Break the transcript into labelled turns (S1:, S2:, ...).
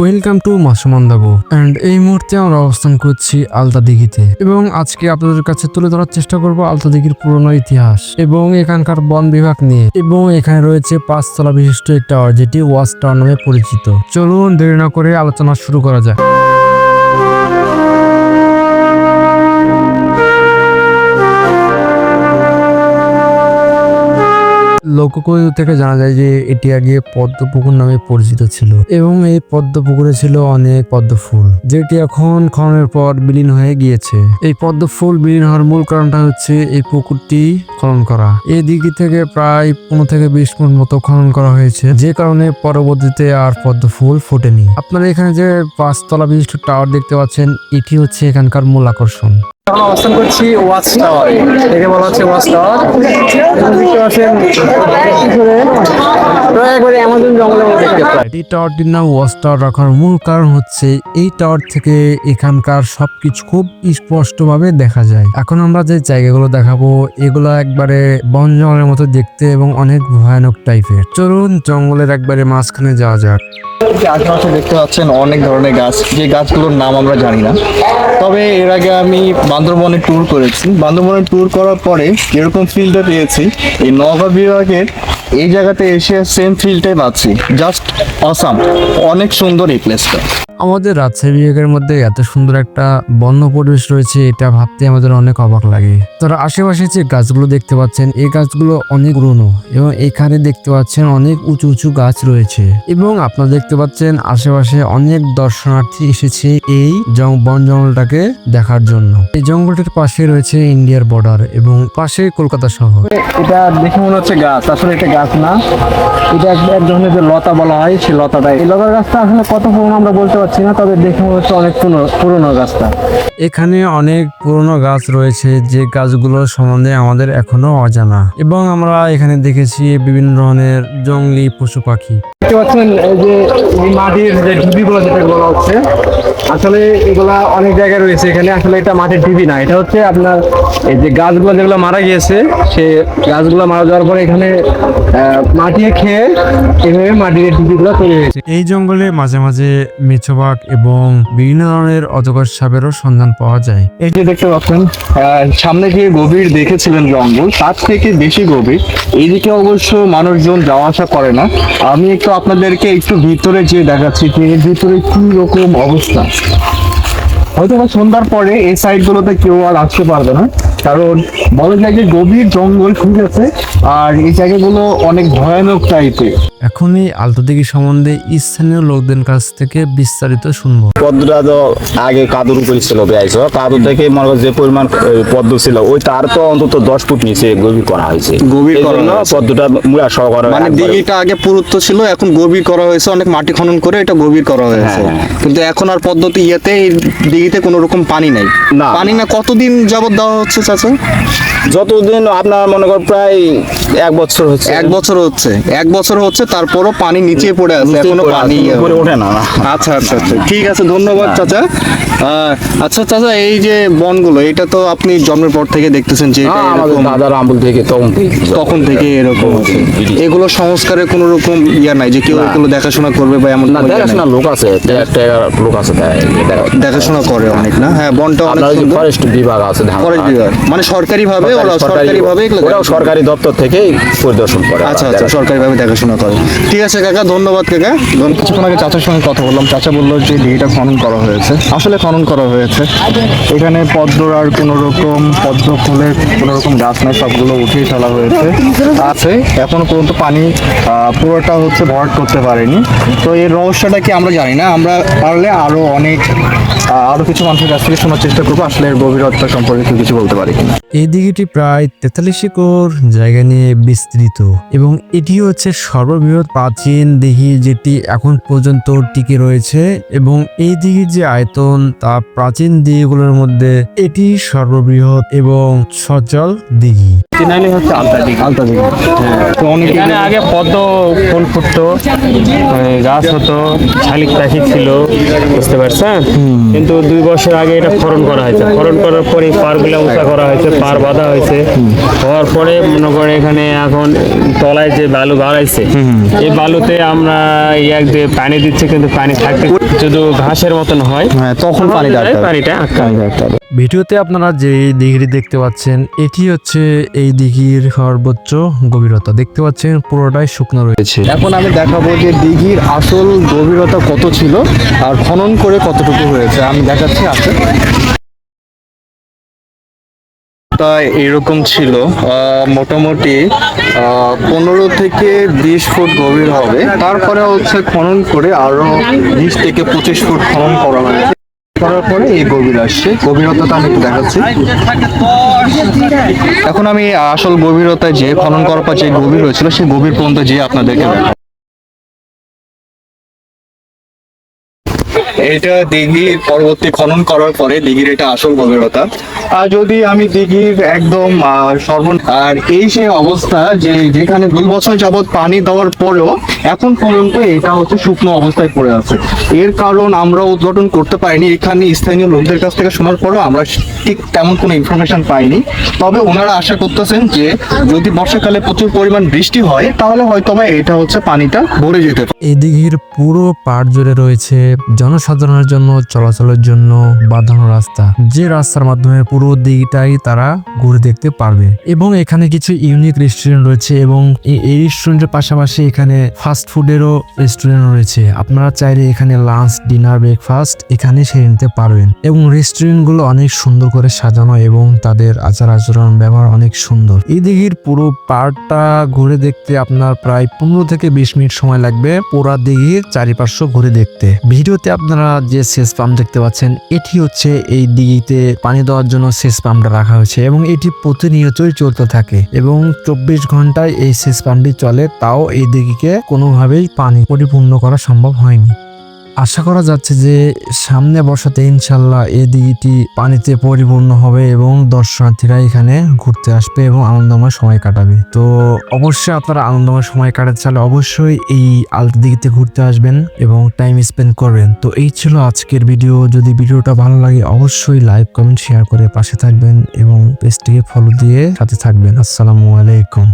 S1: Welcome to মাসুমান্দাবো and এই মুহূর্তে আমরা অবস্থান করছি আলতা দিঘিতে এবং আজকে আপনাদের কাছে তুলে ধরার চেষ্টা করব আলতা দিঘির পুরনো ইতিহাস এবং এখানকার বন বিভাগ নিয়ে। এবং এখানে রয়েছে পাঁচতলা বিশিষ্ট একটি টাওয়ার যেটি ওয়াচ টাওয়ার নামে পরিচিত। চলুন দেরি না করে আলোচনা শুরু করা যাক। লোককথা থেকে জানা যায় যে এটি আগে পদ্মপুকুর নামে পরিচিত ছিল এবং এই পদ্মপুকুরে ছিল অনেক পদ্ম ফুল যেটি এখন খননের পর বিলীন হয়ে গিয়েছে। এই পদ্ম ফুল বিলীন হওয়ার মূল কারণটা হচ্ছে এই পুকুরটি খনন করা। এই দিঘি থেকে প্রায় পনেরো থেকে বিশ ফুট মতো খনন করা হয়েছে, যে কারণে পরবর্তীতে আর পদ্ম ফুল ফোটেনি। আপনারা এখানে যে পাঁচতলা বিশিষ্ট টাওয়ার দেখতে পাচ্ছেন, এটি হচ্ছে এখানকার মূল আকর্ষণ।
S2: এখন অবস্থান করছি ওয়াচ টাওয়ার। একে বলা হচ্ছে ওয়াচ টাওয়ার। দেখতে পাচ্ছেন একবারে অ্যামাজন জঙ্গলের মধ্যে দেখতে পাই।
S1: এই টাওয়ারটির নাম ওয়াচ টাওয়ার রাখার মূল কারণ হচ্ছে এই টাওয়ার থেকে এখানকার সবকিছু খুব স্পষ্টভাবে দেখা যায়। এখন আমরা যে জায়গাগুলো দেখাবো এগুলো একবারে বন জঙ্গলের মতো দেখতে এবং অনেক ভয়ানক টাইপের। চলুন জঙ্গলের একবারে মাঝখানে যাওয়া যাক।
S2: যে আশেপাশে দেখতে পাচ্ছেন অনেক ধরনের গাছ। যে গাছগুলোর নাম আমরা জানি না। তবে এর আগে আমি বান্দরবনে ট্যুর করেছি। বান্দরবনে ট্যুর করার পরে যেরকম ফিলটা পেয়েছি এই নগা বিভাগের এই জায়গাতে এসে সেম ফিলটাই পাচ্ছি জাস্ট অসাম অনেক সুন্দর এই প্লেসটা
S1: আমাদের রাজশাহী বিভাগের মধ্যে এত সুন্দর একটা বন্য পরিবেশ রয়েছে, এটা ভাবতে আমাদের অনেক অবাক লাগে। তারা আশেপাশে যে গাছগুলো দেখতে পাচ্ছেন, এই গাছগুলো অনেক পুরনো এবং এখানে দেখতে পাচ্ছেন অনেক উঁচু উঁচু গাছ রয়েছে। এবং আপনারা দেখতে পাচ্ছেন আশেপাশে অনেক দর্শনার্থী এসেছে এই বন জঙ্গলটাকে দেখার জন্য। এই জঙ্গলটির পাশে রয়েছে ইন্ডিয়ার বর্ডার এবং পাশে কলকাতা শহর।
S2: এটা দেখে মনে হচ্ছে গাছ, আসলে এটা গাছ না। এটা এক ধরনের যে লতা বলা হয়, সেই লতাটাই। এই লতার গাছটা আসলে কত পুরনো আমরা বলতে পারছি না, তবে দেখে মনে হচ্ছে অনেক পুরনো গাছটা।
S1: এখানে অনেক পুরনো গাছ রয়েছে, যে গাছগুলো সম্বন্ধে আমাদের এখনও অজানা। এবং আমরা এখানে দেখেছি বিভিন্ন ধরনের জঙ্গলি পশু পাখি।
S2: দেখতে পাচ্ছেন এই যে মাটির যে ঢিবিগুলো যেটা বলা হচ্ছে আসলে এগুলা অনেক জায়গায় রয়েছে এখানে। আসলে এটা মাটির ঢিবি না এটা হচ্ছে আপনার এই যে গাছগুলো যেগুলো মারা গিয়েছে সে গাছগুলো মারা যাওয়ার পরে এখানে মাটি খেয়ে এভাবে মাটির ঢিবিগুলো তৈরি হয়েছে।
S1: এই জঙ্গলে মাঝে মাঝে মেছোবাগ এবং বিভিন্ন ধরনের অজগর সাপেরও সন্ধান পাওয়া যায়।
S2: এই যে দেখতে পাচ্ছেন আহ, সামনে যে গভীর দেখেছিলেন জঙ্গল তার থেকে বেশি গভীর। এইদিকে অবশ্য মানুষজন যাওয়া আসা করে না। আমি একটু আপনাদেরকে একটু ভিতরে যে দেখাচ্ছি এর ভিতরে কি রকম অবস্থা। হয়তো সন্ধ্যার পরে এই সাইড গুলোতে কেউ আর আসতে পারবে না। কারণ বলা যায় যে গভীর জঙ্গল ঠিক আছে আর এই জায়গাগুলো অনেক ভয়ানক টাইপের
S1: এখন এই আলতাদিঘি সম্বন্ধে স্থানীয় লোকদের কাছ থেকে বিস্তারিত শুনব।
S3: পদ্মটা তো আগে কাদুর উপরে ছিল বেয়াইছ কাদুর থেকে মনে করো যে পরিমাণ পদ্ম ছিল ওই তার তো অন্তত দশ ফুট নিচে গভীর করা হয়েছে।
S4: গভীর করা।
S3: পদ্মটা মুড়া সহকারে
S4: মানে দিঘিটা আগে পুরুত্ব ছিল এখন গভীর করা হয়েছে অনেক মাটি খনন করে এটা গভীর করা হয়েছে।
S3: হ্যাঁ, হ্যাঁ।
S4: কিন্তু এখন আর পদ্ধতি ইয়েতে এই দিঘিতে কোনো রকম পানি নাই।
S3: না।
S4: পানি না। কতদিন যাবত দেওয়া হচ্ছে চাচা
S3: যতদিন আপনার মনে কর প্রায় এক বছর হচ্ছে।
S4: এক বছর হচ্ছে। এক বছর হচ্ছে তারপরও পানি নিচে পড়ে আছে
S3: এখনও
S4: পানি
S3: ওঠে না।
S4: আচ্ছা আচ্ছা আচ্ছা। ঠিক আছে ধন্যবাদ চাচা। আচ্ছা চাচা এই যে বনগুলো এটা তো আপনি জন্মের পর থেকে দেখতেছেন যে এটা
S3: হ্যাঁ,
S4: এরকম
S3: দাদার আমল থেকে তখন
S4: তখন থেকে এরকম এগুলো সংস্কারের কোনো রকম ইয়া নাই যে কেউ। এগুলো দেখাশোনা করবে বা এমন
S3: না? দেখাশোনা লোক আছে তে- লোক আছে
S4: দেখাশোনা করে অনেক না? হ্যাঁ বনটা অনেক
S3: ফরেস্ট বিভাগ আছে
S4: ফরেস্ট বিভাগ। মানে সরকারি ভাবে ওরা সরকারি ভাবে
S3: ওরাও সরকারি দপ্তর থেকেই পরিদর্শন করে
S4: আচ্ছা আচ্ছা সরকারি ভাবে দেখাশোনা করে। ঠিক আছে কাকা ধন্যবাদ কাকা।
S2: কিছুক্ষণ আগে চাচার সঙ্গে কথা বললাম। চাচা বলল যে দিঘিটা খনন করা হয়েছে। আসলে খনন করা হয়েছে। এখানে পদ্মর আর কোনো রকম পদ্ম ফুলের কোনো রকম গাছ নাই সবগুলো উঠিয়ে ফেলা হয়েছে। আছে এখনও পর্যন্ত পানি আহ, পুরোটা হচ্ছে ভরাট করতে পারেনি। তো এর রহস্যটা কি আমরা জানি না। আমরা পারলে আরও অনেক আহ, আরও কিছু মানুষের কাছ থেকে শোনার চেষ্টা করব। আসলে এর গভীরতা সম্পর্কে কিছু বলতে পারি কিনা।
S1: এই দিঘিটি প্রায় তেতাল্লিশ একর জায়গা নিয়ে বিস্তৃত। এবং এটি হচ্ছে সর্ববৃহৎ প্রাচীন দিঘি যেটি এখন পর্যন্ত টিকে রয়েছে এবং এই দিঘির যে আয়তন তা প্রাচীন দিঘিগুলোর মধ্যে এটি সর্ববৃহৎ এবং সচল দিঘি
S2: হচ্ছে আলতা দিঘি আলতা দিঘি হ্যাঁ। তো অনেকে
S5: এখানে আগে পদ্ম ফুল ফুটতো গাছ হতো শালিক পাখি ছিল বুঝতে পারছেন? কিন্তু কিন্তু দুই বছর আগে এটা খনন করা হয়েছে। খনন করার পরে পারগুলো উঁচা করা হয়েছে পার বাঁধা হয়েছে। হওয়ার পরে মনে করেন এখানে এখন তলায় যে বালু বাড়াইছে এই বালুতে আমরা এক দিয়ে পানি দিচ্ছে কিন্তু পানি থাকতে শুধু ঘাসের মতন হয়
S4: হ্যাঁ তখন পানিটা আটকাবে।
S5: পানিটা আটকা
S4: আটকাবে।
S1: ভিডিওতে আপনারা যে দিঘিটি দেখতে পাচ্ছেন এটি হচ্ছে এই দিঘির সর্বোচ্চ গভীরতা। দেখতে পাচ্ছেন পুরোটাই শুকনো রয়েছে।
S2: এখন আমি দেখাবো যে দিঘির আসল গভীরতা কত ছিল আর খনন করে কতটুকু হয়েছে। আমি দেখাচ্ছি আছে তা এরকম ছিল মোটামুটি পনেরো থেকে বিশ ফুট গভীর হবে। তারপরে হচ্ছে খনন করে আরও বিশ থেকে পঁচিশ ফুট খনন করা হয়েছে। করার পরে এই গভীর আসছে। গভীরতাটা আমি দেখাচ্ছি। এখন আমি আসল গভীরতায় যে খনন করার পর যে গভীর হয়েছিল, সেই গভীর পর্যন্ত যে আপনাদেরকে দেখাবো। এটা দিঘির পরবর্তী খনন করার পরে দিঘির এটা আসল গভীরতা। আর যদি আমি দিঘির একদম আহ, সর্ব আর এই সেই অবস্থা যে যেখানে দুই বছর যাবত পানি দেওয়ার পরেও এখন পর্যন্ত এটা হচ্ছে শুকনো অবস্থায় পড়ে আছে। এর কারণ আমরা উদ্ঘাটন করতে পারিনি এখানে স্থানীয় লোকদের কাছ থেকে শোনার পরেও আমরা ঠিক তেমন কোনো ইনফরমেশন পাইনি। তবে ওনারা আশা করতেছেন যে যদি বর্ষাকালে প্রচুর পরিমাণ বৃষ্টি হয় তাহলে হয়তো এটা হচ্ছে পানিটা ভরে যেতে পারে।
S1: এই দিঘির পুরো পাড় জুড়ে রয়েছে জনসাধারণের জন্য, চলাচলের জন্য বাঁধানো রাস্তা। যে রাস্তার মাধ্যমে পুরো দিকটাই তারা ঘুরে দেখতে পারবে। এবং এখানে কিছু ইউনিক রেস্টুরেন্ট রয়েছে এবং এই- রেস্টুরেন্টের পাশাপাশি এখানে ফাস্ট ফুডেরও রেস্টুরেন্ট রয়েছে। আপনারা চাইলে এখানে লাঞ্চ ডিনার ব্রেকফাস্ট এখানে সেরে নিতে পারবেন। এবং রেস্টুরেন্টগুলো অনেক সুন্দর করে সাজানো এবং তাদের আচার আচরণ ব্যবহার অনেক সুন্দর। এই দিঘির পুরো পার্কটা ঘুরে দেখতে আপনার প্রায় পনেরো থেকে বিশ মিনিট সময় লাগবে। পোড়া দিঘির চারিপার্শ্ব ঘুরে দেখতে। ভিডিওতে আপনারা যে সেচ পাম্প দেখতে পাচ্ছেন, এটি হচ্ছে এই দিঘিতে পানি দেওয়ার জন্য সেচ পাম্পটা রাখা হয়েছে এবং এটি প্রতিনিয়তই চলতে থাকে এবং চব্বিশ ঘন্টায় এই সেচ পাম্পটি চলে, তাও এই দিঘিকে কোনোভাবেই পানি পরিপূর্ণ করা সম্ভব হয়নি। আশা করা যাচ্ছে যে সামনে বসাতে ইনশাল্লাহ এই দিঘিটি পানিতে পরিপূর্ণ হবে এবং দর্শনার্থীরা এখানে ঘুরতে আসবে এবং আনন্দময় সময় কাটাবে। তো অবশ্যই আপনারা আনন্দময় সময় কাটাতে চাইলে অবশ্যই এই আলতা দিঘিতে ঘুরতে আসবেন এবং টাইম স্পেন্ড করবেন। তো এই ছিল আজকের ভিডিও। যদি ভিডিওটা ভালো লাগে অবশ্যই লাইক কমেন্ট শেয়ার করে পাশে থাকবেন এবং পেজটিকে ফলো দিয়ে সাথে থাকবেন। আসসালামু আলাইকুম।